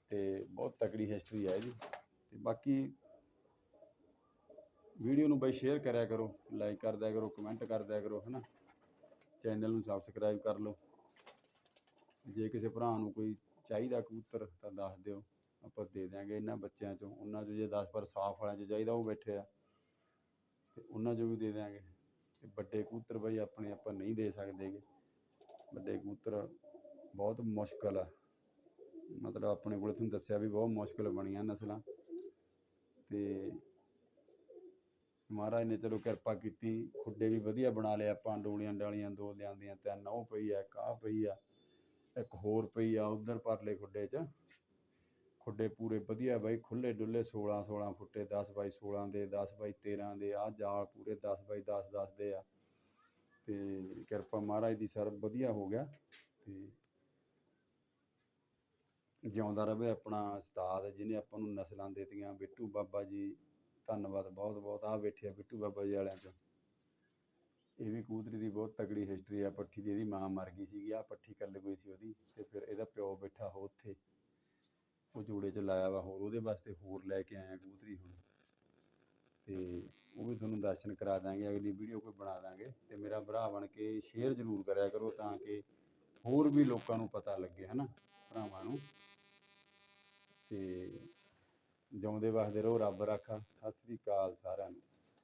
ਤੇ ਬਹੁਤ ਤਕੜੀ ਹਿਸਟਰੀ ਹੈ ਇਹਦੀ। ਤੇ ਬਾਕੀ ਵੀਡੀਓ ਨੂੰ ਬਾਈ ਸ਼ੇਅਰ ਕਰਿਆ ਕਰੋ ਲਾਈਕ ਕਰ ਦਿਆ ਕਰੋ ਕਮੈਂਟ ਕਰ ਦਿਆ ਕਰੋ, ਹਨਾ। ਚੈਨਲ ਨੂੰ ਸਬਸਕ੍ਰਾਈਬ ਕਰ ਲਓ। ਜੇ ਕਿਸੇ ਭਰਾ ਨੂੰ ਕੋਈ ਚਾਹੀਦਾ ਕਬੂਤਰ ਤਾਂ ਦੱਸ ਦਿਓ। ਆਪਾਂ ਦੇ ਦਿਆਂਗੇ ਇਹਨਾਂ ਬੱਚਿਆਂ ਚੋਂ। ਉਹਨਾਂ ਚੋਂ ਜੇ 10 ਪਰ ਸਾਫ਼ ਵਾਲਿਆਂ ਚ ਚਾਹੀਦਾ, ਉਹ ਬੈਠੇ ਆ। ਤੇ ਉਹਨਾਂ ਚੋਂ ਵੀ ਦੇ ਦਿਆਂਗੇ। ਤੇ ਵੱਡੇ ਕਬੂਤਰ ਬਈ ਆਪਣੇ ਆਪਾਂ ਨਹੀਂ ਦੇ ਸਕਦੇਗੇ ਵੱਡੇ ਕਬੂਤਰ ਬਹੁਤ ਮੁਸ਼ਕਲ ਆ। ਮਤਲਬ ਆਪਣੇ ਕੋਲ ਤੁਹਾਨੂੰ ਦੱਸਿਆ ਵੀ ਬਹੁਤ ਮੁਸ਼ਕਲ ਬਣੀਆਂ ਨਸਲਾਂ। ਤੇ ਮਹਾਰਾਜ ਨੇ ਚਲੋ ਕਿਰਪਾ ਕੀਤੀ, ਖੁੱਡੇ ਵੀ ਵਧੀਆ ਬਣਾ ਲਏ ਆਪਾਂ, ਡੋਲੀਆਂ ਡਾਲੀਆਂ ਦੋ ਲਿਆਂਦੀਆਂ, ਤਿੰਨ ਉਹ ਪਈ ਆ, ਇੱਕ ਆਹ ਪਈ ਆ, ਇੱਕ ਹੋਰ ਪਈ ਆ, ਉਧਰ ਪਰਲੇ ਖੁੱਡੇ 'ਚ। ਖੁੱਡੇ ਪੂਰੇ ਵਧੀਆ ਬਾਈ ਖੁੱਲੇ ਡੁੱਲੇ 16 16 ਫੁੱਟੇ 10 ਬਾਈ 16 ਦੇ 10 ਬਾਈ 13 ਦੇ ਆ ਜਾਲ ਪੂਰੇ 10 ਬਾਈ 10 10 ਦੇ ਆ। ਤੇ ਕਿਰਪਾ ਮਹਾਰਾਜ ਦੀ ਸਰ ਵਧੀਆ ਹੋ ਗਿਆ ਤੇ ਜਿਉਂਦਾ ਰਵੇ ਆਪਣਾ ਉਸਤਾਦ ਜਿਹਨੇ ਆਪਾਂ ਨੂੰ ਨਸਲਾਂ ਦਿੱਤੀਆਂ। ਬਿੱਟੂ ਬਾਬਾ ਜੀ, ਧੰਨਵਾਦ ਬਹੁਤ ਬਹੁਤ। ਆ ਬੈਠੇ ਆ ਬਿੱਟੂ ਬਾਬਾ ਜੀ ਵਾਲਿਆਂ ਚੋਂ। ਇਹ ਵੀ ਕੂਦਰੀ ਦੀ ਬਹੁਤ ਤਗੜੀ ਹਿਸਟਰੀ ਆ, ਪੱਠੀ ਦੀ, ਇਹਦੀ ਮਾਂ ਮਰ ਗਈ ਸੀਗੀ। ਆ ਪੱਠੀ ਕੱਲ ਗਈ ਸੀ ਉਹਦੀ ਤੇ ਫਿਰ ਇਹਦਾ ਪਿਓ ਬੈਠਾ ਹੋ ਉੱਥੇ। ਉਹ ਜੋੜੇ ਚ ਲਾਇਆ ਵਾ ਹੋਰ, ਉਹਦੇ ਵਾਸਤੇ ਹੋਰ ਲੈ ਕੇ ਆਇਆ ਕਬੂਤਰੀ ਹੁਣ। ਤੇ ਉਹ ਵੀ ਤੁਹਾਨੂੰ ਦਰਸ਼ਨ ਕਰਾ ਦਾਂਗੇ, ਅਗਲੀ ਵੀਡੀਓ ਕੋਈ ਬਣਾ ਦਾਂਗੇ। ਤੇ ਮੇਰਾ ਭਰਾ ਬਣ ਕੇ ਸ਼ੇਅਰ ਜ਼ਰੂਰ ਕਰਿਆ ਕਰੋ ਤਾਂ ਕਿ ਹੋਰ ਵੀ ਲੋਕਾਂ ਨੂੰ ਪਤਾ ਲੱਗੇ, ਹਨਾ, ਭਰਾਵਾਂ ਨੂੰ। ਤੇ ਜਿਉਂਦੇ ਵਸਦੇ ਰਹੋ, ਰੱਬ ਰਾਖਾ। ਸਤਿ ਸ੍ਰੀ ਅਕਾਲ ਸਾਰਿਆਂ ਨੂੰ।